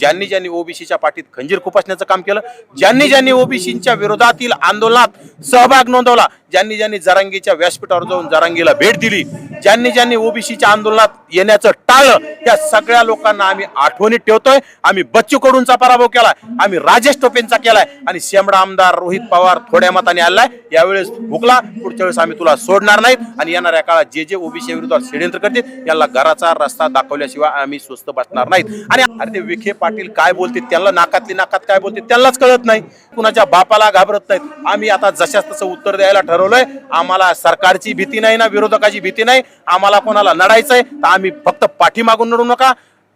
ज्यांनी ज्यांनी ओबीसीच्या पाठीत खंजीर खुपासण्याचं काम केलं ज्यांनी ज्यांनी ओबीसीच्या विरोधातील आंदोलनात सहभाग नोंदवला ज्यांनी ज्यांनी जरांगीच्या व्यासपीठावर जाऊन जरांगीला भेट दिली ज्यांनी ज्यांनी ओबीसीच्या आंदोलनात येण्याचं टाळलं त्या सगळ्या लोकांना आम्ही आठवणीत ठेवतोय. आम्ही बच्चू कडूंचा पराभव केलाय आम्ही राजेश टोपेंचा केलाय आणि शेमडा आमदार रोहित पवार थोड्या मताने आलाय. यावेळेस भुकला पुढच्या वेळेस आम्ही तुला सोडणार नाहीत आणि येणाऱ्या काळात जे जे ओबीसी विरोधात षडयंत्र करतील याला घराचा रस्ता दाखवल्याशिवाय आम्ही स्वस्त बसणार नाहीत. आणि अरे ते विखे पाटील काय बोलतील त्यांना नाकातली नाकात काय बोलतील त्यांनाच कळत नाही. कुणाच्या बापाला घाबरत नाहीत. आम्ही आता जशाच तसं उत्तर द्यायला ठरवलंय आम्हाला सरकारची भीती नाही ना विरोधकाची भीती नाही आम्हाला कोणाला लढायचंय तर आम्ही फक्त पाठीमागून लढू नका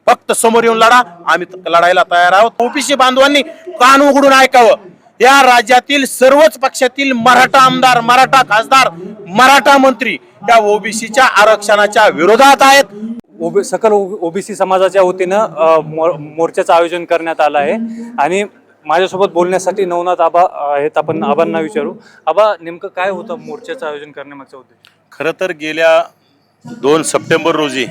फक्त समोर येऊन लढा आम्ही लढायला तयार आहोत. ओबीसी बांधवांनी कान उघडून ऐकावं. या राज्यातील सर्वच पक्षातील मराठा आमदार मराठा खासदार मराठा मंत्री या ओबीसीच्या आरक्षणाच्या विरोधात आहेत. ओबी सकल ओबीसी समाजाच्या वतीनं मो- मोर्चाचं आयोजन करण्यात आलं आहे. आणि माझ्यासोबत बोलण्यासाठी नवनाथ आबा आहेत. आपण आबांना विचारू. आबा नेमकं काय होतं मोर्चाचं आयोजन करण्यामागचा उद्देश? खरं तर गेल्या दोन सप्टेंबर रोजी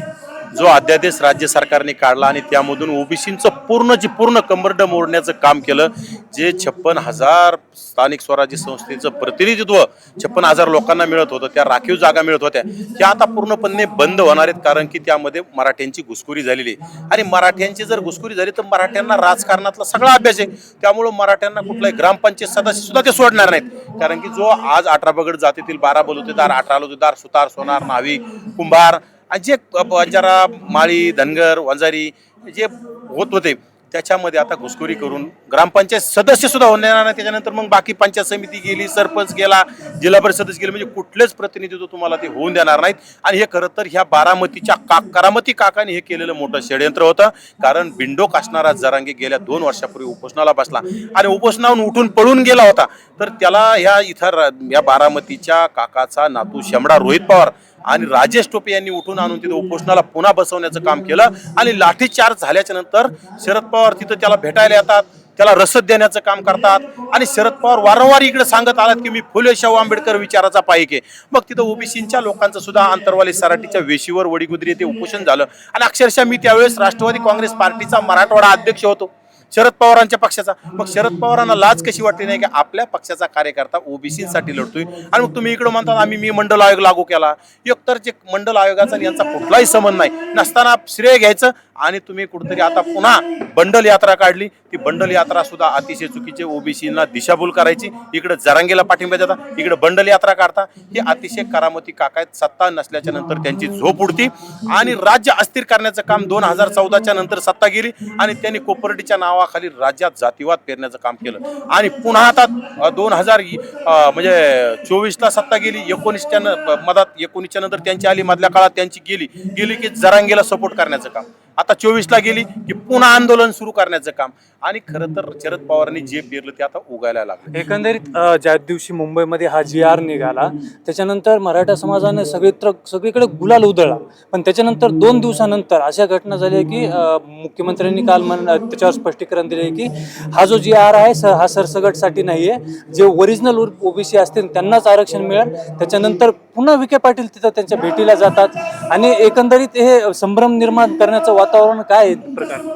जो अध्यादेश राज्य सरकारने काढला आणि त्यामधून ओबीसीचं पूर्णची पूर्ण कंबरड मोडण्याचं काम केलं जे छप्पन हजार स्थानिक स्वराज्य संस्थेचं प्रतिनिधित्व छप्पन हजार लोकांना मिळत होतं त्या राखीव जागा मिळत होत्या त्या आता पूर्णपणे बंद होणार आहेत कारण की त्यामध्ये मराठ्यांची घुसखोरी झालेली आहे. आणि मराठ्यांची जर घुसखोरी झाली तर मराठ्यांना राजकारणातला सगळा अभ्यास आहे. त्यामुळं मराठ्यांना कुठलाही ग्रामपंचायत सदस्य सुद्धा ते सोडणार नाहीत. कारण की जो आज अठरा बगड जातीतील बारा बलुतेदार अठरा बलुतेदार सुतार सोनार नावी कुंभार आणि जे बंजारा माळी धनगर वंजारी जे होत होते त्याच्यामध्ये आता घुसखोरी करून ग्रामपंचायत सदस्य सुद्धा होणार नाही. त्याच्यानंतर मग बाकी पंचायत समिती गेली सरपंच गेला जिल्हा परिषद सदस्य गेले म्हणजे कुठलेच प्रतिनिधित्व तुम्हाला ते होऊन देणार नाहीत. आणि हे खरं तर ह्या बारामतीच्या का करामती काकाने हे केलेलं मोठं षडयंत्र होतं. कारण बिंडोक असणारा जरांगे गेल्या दोन वर्षापूर्वी उपोषणाला बसला. आणि उपोषणाहून उठून पळून गेला होता. तर त्याला ह्या इथं र- या बारामतीच्या काकाचा नातू शेमडा रोहित पवार आणि राजेश टोपे यांनी उठून आणून तिथं उपोषणाला पुन्हा बसवण्याचं काम केलं. आणि लाठीचार्ज झाल्याच्यानंतर शरद पवार तिथं त्याला भेटायला येतात त्याला रसद देण्याचं काम करतात. आणि शरद पवार वारंवार इकडे सांगत आलात की मी फुले शाहू आंबेडकर विचाराचा पाहिजे मग तिथं ओबीसीच्या लोकांचं सुद्धा आंतरवाली सराटीच्या वेशीवर वडीगुद्री येथे उपोषण झालं. आणि अक्षरशः मी त्यावेळेस राष्ट्रवादी काँग्रेस पार्टीचा मराठवाडा अध्यक्ष होतो. शरद पवारांच्या पक्षाचा. मग शरद पवारांना लाज कशी वाटली नाही की आपल्या पक्षाचा कार्यकर्ता ओबीसीसाठी लढतोय? आणि मग तुम्ही इकडं म्हणतात आम्ही मी मंडल आयोग लागू केला. एकतर जे मंडल आयोगाचा यांचा कुठलाही संबंध नाही. नसताना श्रेय घ्यायचं आणि तुम्ही कुठेतरी आता पुन्हा बंडल यात्रा काढली. ती बंडल यात्रा सुद्धा अतिशय चुकीचे. ओबीसीना दिशाभूल करायची. इकडे जरांगेला पाठिंबा देता इकडे बंडल यात्रा काढता. हे अतिशय करामती काकायत सत्ता नसल्याच्या नंतर त्यांची झोप उडती. आणि राज्य अस्थिर करण्याचं काम दोन हजार चौदाच्या नंतर सत्ता गेली आणि त्यांनी कोपर्डीच्या नावाखाली राज्यात जातीवाद पेरण्याचं काम केलं. आणि पुन्हा आता दोन हजार म्हणजे चोवीसला सत्ता गेली एकोणीसच्या न- मधात एकोणीसच्या नंतर त्यांची आली मधल्या काळात त्यांची गेली गेली की जरांगेला सपोर्ट करण्याचं काम. आता चोवीसला गेली की पुन्हा आंदोलन सुरू करण्याचं काम. आणि खरं तर शरद पवारांनी जे पेरलं ते आता उगायला लागलं. एकंदरीत ज्या दिवशी मुंबईमध्ये हा जी आर निघाला त्याच्यानंतर मराठा समाजाने सगळीत्र सगळीकडे गुलाल उधळला. पण त्याच्यानंतर दोन दिवसानंतर अशा घटना झाल्या की मुख्यमंत्र्यांनी काल म्हण त्याच्यावर स्पष्टीकरण दिले की हा जो जी आर आहे हा सरसगटसाठी नाही आहे जे ओरिजिनल ओबीसी असतील त्यांनाच आरक्षण मिळेल. त्याच्यानंतर पुन्हा विखे पाटील तिथं त्यांच्या भेटीला जातात. आणि एकंदरीत हे संभ्रम निर्माण करण्याचं वातावरण काय आहे?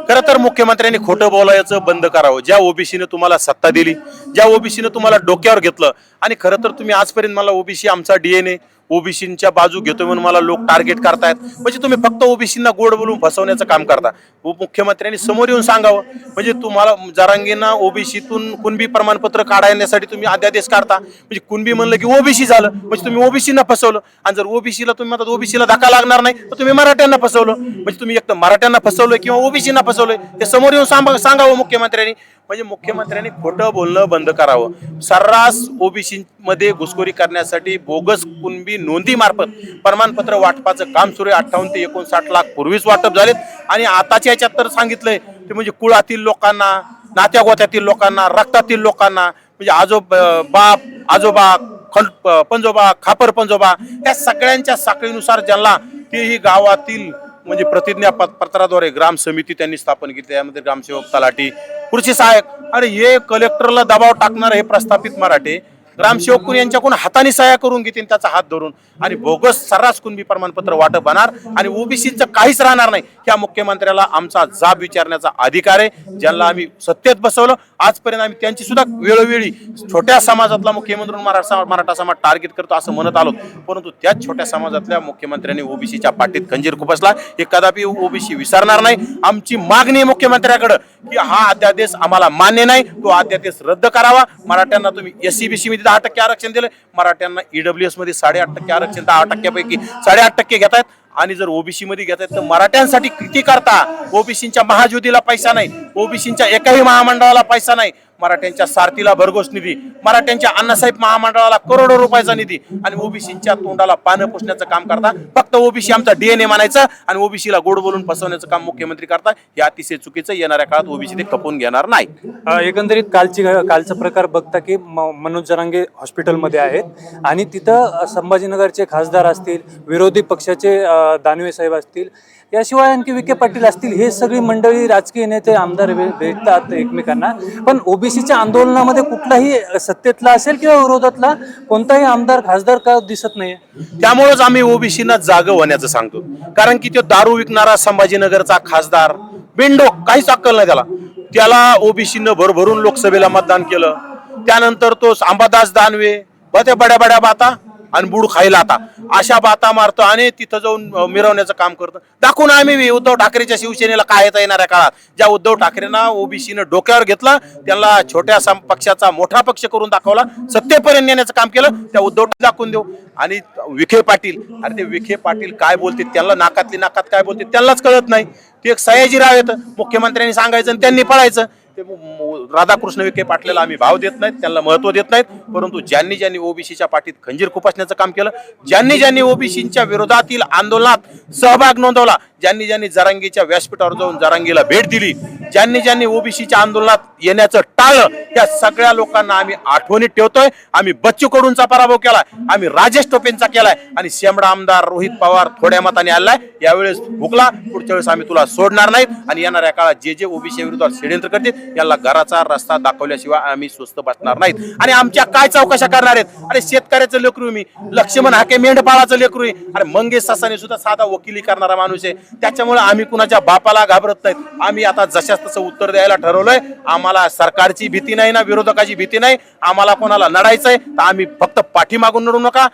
खरं तर मुख्यमंत्र्यांनी खोटं बोलायचं बंद करावं. ज्या ओबीसीनं तुम्हाला सत्ता दिली ज्या ओबीसीनं तुम्हाला डोक्यावर घेतलं आणि खरं तर तुम्ही आजपर्यंत मला ओबीसी आमचा डीएनए ओबीसीच्या बाजू घेतो म्हणून मला लोक टार्गेट करतायत. म्हणजे तुम्ही फक्त ओबीसींना गोड बोलून फसवण्याचं काम करता. उपमुख्यमंत्र्यांनी समोर येऊन सांगावं. म्हणजे तुम्हाला जरांगींना ओबीसीतून कुणबी प्रमाणपत्र काढण्यासाठी तुम्ही अध्यादेश काढता. म्हणजे कुणबी म्हणलं की ओबीसी झालं. म्हणजे तुम्ही ओबीसींना फसवलं. आणि जर ओबीसीला तुम्ही म्हणतात ओबीसीला धक्का लागणार नाही तर तुम्ही मराठ्यांना फसवलं. म्हणजे तुम्ही एक तर मराठ्यांना फसवलं किंवा ओबीसींना फसवलंय ते समोर येऊन सांगा सांगावं मुख्यमंत्र्यांनी. म्हणजे मुख्यमंत्र्यांनी खोटं बोलणं बंद करावं. सर्रास ओबीसी मध्ये घुसखोरी करण्यासाठी बोगस कुणबी नोंदी मार्फत प्रमाणपत्र वाटपाचं काम सुरू आहे. अठ्ठावन्न ते एकोणसाठ लाख पूर्वीच वाटप झालेत. आणि आताच्या याच्यात तर सांगितलंय ते म्हणजे कुळातील लोकांना नात्यागोत्यातील लोकांना रक्तातील लोकांना म्हणजे आजोब बाप आजोबा खंड पंजोबा खापर पंजोबा या सगळ्यांच्या साखळीनुसार ज्यांना तेही गावातील म्हणजे प्रतिज्ञा पत्राद्वारे ग्राम समिती त्यांनी स्थापन केली. त्यामध्ये ग्रामसेवक तलाठी कृषी सहाय्यक आणि हे कलेक्टरला दबाव टाकणार हे प्रस्थापित मराठे ग्रामसेवक कोणी यांच्याकडून हाताने सह्या करून घेतील त्याचा हात धरून. आणि बोगस सर्रास कुणबी प्रमाणपत्र वाटप होणार आणि ओबीसीचं काहीच राहणार नाही. ह्या मुख्यमंत्र्याला आमचा जाब विचारण्याचा अधिकार आहे ज्यांना आम्ही सत्तेत बसवलं. आजपर्यंत आम्ही त्यांची सुद्धा वेळोवेळी छोट्या समाजातला मुख्यमंत्री मराठा मराठा समाज टार्गेट करतो असं म्हणत आलो. परंतु त्याच छोट्या समाजातल्या मुख्यमंत्र्यांनी ओबीसीच्या पाठीत खंजीर खुपसला. हे कदापि ओबीसी विसरणार नाही. आमची मागणी आहे मुख्यमंत्र्याकडे की हा अध्यादेश आम्हाला मान्य नाही. तो अध्यादेश रद्द करावा. मराठ्यांना तुम्ही एस सी बी सी मध्ये दहा टक्के आरक्षण दिलं मराठ्यांना ईडब्ल्यू एसमध्ये साडेआठ टक्के आरक्षण दहा टक्क्यापैकी साडेआठ टक्के घेत आहेत आणि जर ओबीसी मध्ये घेत आहेत तर मराठ्यांसाठी किती करता. ओबीसीच्या महाज्योतीला पैसा नाही ओबीसीच्या एकाही महामंडळाला पैसा नाही. मराठ्यांच्या सारथीला भरघोस निधी मराठ्यांच्या अण्णासाहेब महामंडळाला करोडो रुपयाचा निधी आणि ओबीसीच्या तोंडाला पानं पुसण्याचं काम करता. फक्त ओबीसी आमचा डीएनए मानायचं आणि ओबीसीला गोड बोलून फसवण्याचं काम मुख्यमंत्री करता हे अतिशय चुकीचं येणाऱ्या काळात ओबीसी ते खपवून घेणार नाही एकंदरीत कालची कालचा प्रकार बघता की म- मनोज जरांगे हॉस्पिटलमध्ये आहेत आणि तिथं संभाजीनगरचे खासदार असतील विरोधी पक्षाचे दानवे साहेब असतील याशिवाय आणखी विखे पाटील असतील हे सगळी मंडळी राजकीय नेते आमदार भेटतात एकमेकांना. पण ओबीसीच्या आंदोलनामध्ये कुठलाही सत्तेतला असेल किंवा विरोधातला कोणताही आमदार खासदार का दिसत नाही त्यामुळेच आम्ही ओबीसीना जाग होण्याचं सांगतो. कारण की तो दारू विकणारा संभाजीनगरचा खासदार बिंडो काहीच अक्कल नाही त्याला. त्याला ओबीसीनं भरभरून लोकसभेला मतदान केलं. त्यानंतर तो अंबादास दानवे बत्या बड्या बड्या बाता आणि बुड खायला आता. अशा बाता मारतो आणि तिथं जाऊन मिरवण्याचं काम करतो. दाखवून आम्ही उद्धव ठाकरेच्या शिवसेनेला काय येता येणाऱ्या काळात. ज्या उद्धव ठाकरेंना ओबीसीनं डोक्यावर घेतलं त्यांना छोट्या पक्षाचा मोठा पक्ष करून दाखवला सत्तेपर्यंत नेण्याचं काम केलं त्या उद्धव दाखवून देऊ. आणि विखे पाटील अरे ते विखे पाटील काय बोलते त्यांना नाकातली नाकात काय बोलते त्यांनाच कळत नाही. ते एक सयाजीराव येतं मुख्यमंत्र्यांनी सांगायचं आणि त्यांनी पळायचं. ते राधाकृष्ण विखे पाटलाला आम्ही भाव देत नाहीत त्यांना महत्त्व देत नाहीत परंतु ज्यांनी ज्यांनी ओबीसीच्या पाठीत खंजीर खुपासण्याचं काम केलं ज्यांनी ज्यांनी ओबीसीच्या विरोधातील आंदोलनात सहभाग नोंदवला ज्यांनी ज्यांनी जरांगीच्या व्यासपीठावर जाऊन जरांगीला भेट दिली ज्यांनी ज्यांनी ओबीसीच्या आंदोलनात येण्याचं टाळलं त्या सगळ्या लोकांना आम्ही आठवणीत ठेवतोय. आम्ही बच्चू कडूंचा पराभव केलाय आम्ही राजेश टोपेंचा केलाय आणि शेमडा आमदार रोहित पवार थोड्या मताने आलाय. यावेळेस भुकला पुढच्या वेळेस आम्ही तुला सोडणार नाहीत. आणि येणाऱ्या काळात जे जे ओबीसी विरोधात षडयंत्र करतील याला घराचा रस्ता दाखवल्याशिवाय आम्ही स्वस्त बसणार नाहीत. आणि आमच्या काय चौकशा करणार आहेत? अरे शेतकऱ्याचं लेकरू मी लक्ष्मण हाके मेंढपाळाचं लेकरू आहे अरे मंगेश सासाने सुद्धा साधा वकिली करणारा माणूस आहे. त्याच्यामुळे आम्ही कुणाच्या बापाला घाबरत नाहीत. आम्ही आता जशाच तसं उत्तर द्यायला ठरवलंय आम्हाला सरकारची भीती नाही ना विरोधकाची भीती नाही आम्हाला कोणाला लढायचंय तर आम्ही फक्त पाठीमागून लढू नका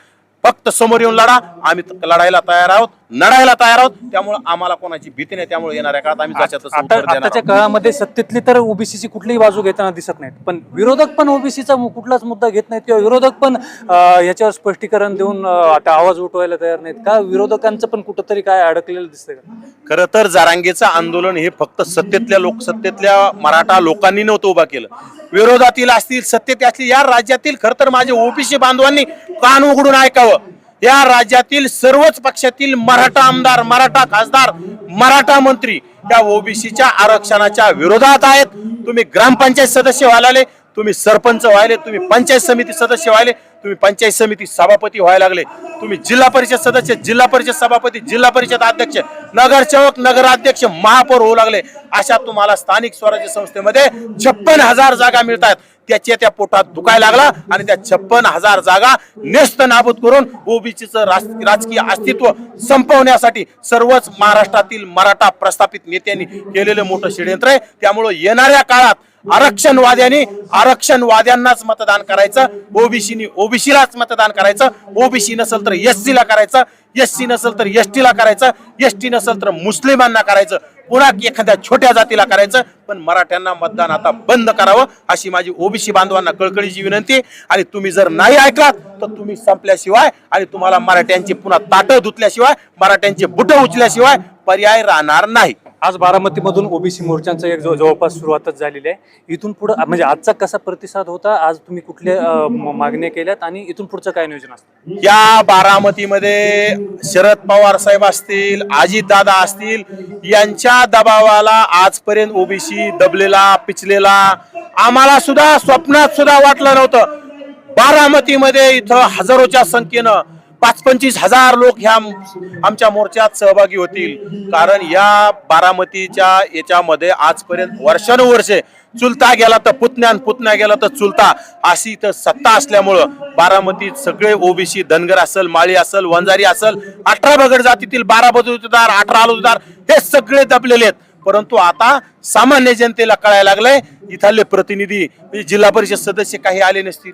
फक्त समोर येऊन लढा आम्ही लढायला तयार आहोत. लढायला तयार आहोत. त्यामुळे आम्हाला कोणाची भीती नाही. त्यामुळे येणाऱ्या काळात आम्ही जशा तसं आता उत्तर देणार आताच्या आहोत. काळामध्ये सत्तेतली तर ओबीसीची कुठलीही बाजू घेताना दिसत नाहीत. पण विरोधक पण ओबीसीचा कुठलाच मुद्दा घेत नाहीत किंवा विरोधक पण अं, याच्यावर स्पष्टीकरण देऊन अं, आता आवाज उठवायला तयार नाहीत. का विरोधकांचं पण कुठंतरी काय अडकलेलं दिसतंय का? खरं तर जारांगेचं आंदोलन हे फक्त सत्तेतल्या लोक सत्तेतल्या मराठा लोकांनी नव्हतं उभा केलं. विरोधातील असतील सत्तेत असतील या राज्यातील खरं तर माझे ओबीसी बांधवांनी कान उघडून ऐकावं. या राज्यातील सर्वच पक्षातील मराठा आमदार मराठा खासदार मराठा मंत्री या ओबीसीच्या आरक्षणाच्या विरोधात आहेत. तुम्ही ग्रामपंचायत सदस्य व्हायला तुम्ही सरपंच व्हायले तुम्ही पंचायत समिती सदस्य व्हायले तुम्ही पंचायत समिती सभापती व्हायला लागले. तुम्ही जिल्हा परिषद सदस्य जिल्हा परिषद सभापती जिल्हा परिषद अध्यक्ष नगरसेवक नगराध्यक्ष महापौर होऊ लागले. अशा तुम्हाला स्थानिक स्वराज्य संस्थेमध्ये छप्पन हजार जागा मिळतात त्याच्या त्या पोटात दुखायला लागला आणि त्या छप्पन हजार जागा नेस्त नाबूद करून ओबीसीचं राजकीय अस्तित्व संपवण्यासाठी सर्वच महाराष्ट्रातील मराठा प्रस्थापित नेत्यांनी केलेलं मोठं षडयंत्र आहे. त्यामुळं येणाऱ्या काळात आरक्षणवाद्यांनी आरक्षणवाद्यांनाच मतदान करायचं ओबीसीनी ओबीसीलाच मतदान करायचं ओबीसी नसेल तर एस ला करायचं एस सी नसेल तर एस करायचं एस टी नसेल तर मुस्लिमांना करायचं पुन्हा एखाद्या छोट्या जातीला करायचं पण मराठ्यांना मतदान आता बंद करावं अशी माझी ओबीसी बांधवांना कळकळीची विनंती आणि तुम्ही जर नाही ऐकलात तर तुम्ही संपल्याशिवाय आणि तुम्हाला मराठ्यांची पुन्हा ताटं धुतल्याशिवाय मराठ्यांचे बुटं उचल्याशिवाय पर्याय राहणार नाही. आज बारामतीमधून ओबीसी मोर्चांचा एक जवळपास सुरुवातच झालेली आहे. इथून पुढं म्हणजे आजचा कसा प्रतिसाद होता आज तुम्ही कुठल्या मागण्या केल्यात आणि इथून पुढचं काय नियोजन असतं? या बारामतीमध्ये शरद पवार साहेब असतील अजित दादा असतील यांच्या दबावाला आजपर्यंत ओबीसी दबलेला पिचलेला आम्हाला सुद्धा स्वप्नात सुद्धा वाटलं नव्हतं. बारामतीमध्ये इथं हजारोच्या संख्येनं पाच पंचवीस हजार लोक ह्या आमच्या मोर्चात सहभागी होतील. कारण या बारामतीच्या याच्यामध्ये आजपर्यंत वर्षानुवर्षे चुलता गेला तर पुतण्या पुतण्या गेला तर चुलता. अशी इथं सत्ता असल्यामुळं बारामतीत सगळे ओबीसी धनगर असल माळी असल वंजारी असल अठरा बगड जातीतील बारा बदुदार अठरा आलुदार हे सगळे दबलेले आहेत. परंतु आता सामान्य जनतेला कळायला लागलंय इथले प्रतिनिधी म्हणजे जिल्हा परिषद सदस्य काही आले नसतील.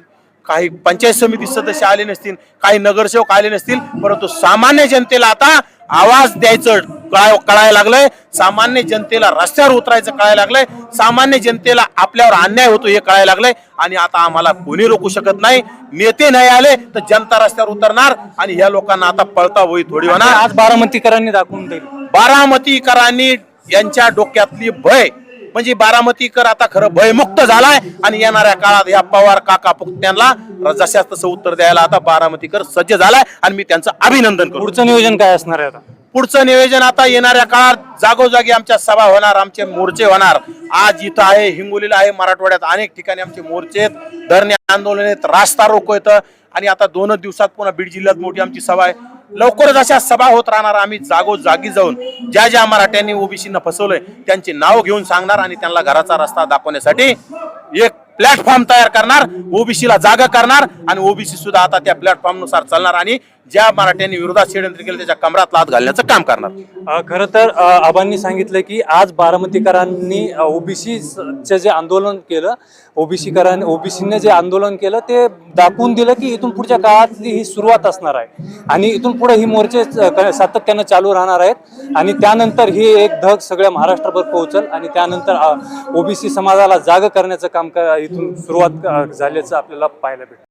काही पंचायत समिती सदस्य आले नसतील काही नगरसेवक आले नसतील परंतु सामान्य जनतेला आता आवाज द्यायचं कळाय कळायला लागलंय. सामान्य जनतेला रस्त्यावर उतरायचं कळायला लागलंय. सामान्य जनतेला आपल्यावर अन्याय होतो हे कळायला लागलंय. आणि आता आम्हाला कोणी रोखू शकत नाही. नेते नाही आले तर जनता रस्त्यावर उतरणार आणि ह्या लोकांना आता पळता होई थोडी होणार. आज बारामतीकरांनी दाखवून दिली. बारामतीकरांनी यांच्या डोक्यातली भय म्हणजे बारामतीकर आता खरं भयमुक्त झालाय. आणि येणाऱ्या काळात या पवार काका पुत्यांना जशास तसं उत्तर द्यायला आता बारामतीकर सज्ज झालाय. आणि मी त्यांचं अभिनंदन करतो. पुढचं नियोजन काय असणार आहे आता? पुढचं नियोजन आता येणाऱ्या काळात जागोजागी आमच्या सभा होणार आमचे मोर्चे होणार. आज इथं आहे हिंगोलीला आहे मराठवाड्यात अनेक ठिकाणी आमचे मोर्चे आहेत. धरणे आंदोलन आहेत रास्ता रोको येतं आणि आता दोनच दिवसात पुन्हा बीड जिल्ह्यात मोठी आमची सभा आहे. लवकरच अशा सभा होत राहणार. आम्ही जागोजागी जाऊन ज्या ज्या मराठ्यांनी ओबीसीना फसवलंय त्यांची नाव घेऊन सांगणार आणि त्यांना घराचा रस्ता दाखवण्यासाठी एक प्लॅटफॉर्म तयार करणार ओबीसीला जागा करणार आणि ओबीसी सुद्धा आता त्या प्लॅटफॉर्मनुसार चालणार आणि ज्या मराठ्यांनी विरोधात षडयंत्र केलं त्याच्या कमरात लात घालण्याचं काम करणार. खरं तर आबांनी सांगितलं की आज बारामतीकरांनी ओबीसी जे आंदोलन केलं ओबीसीकरांनी ओबीसीने जे आंदोलन केलं ते दाखवून दिलं की इथून पुढच्या काळातली ही सुरुवात असणार आहे. आणि इथून पुढे ही मोर्चे सातत्यानं चालू राहणार आहेत. आणि त्यानंतर ही एक धग सगळ्या महाराष्ट्रभर पोहोचल आणि त्यानंतर ओबीसी समाजाला जाग करण्याचं काम इथून सुरुवात झाल्याचं आपल्याला पाहायला भेटतं.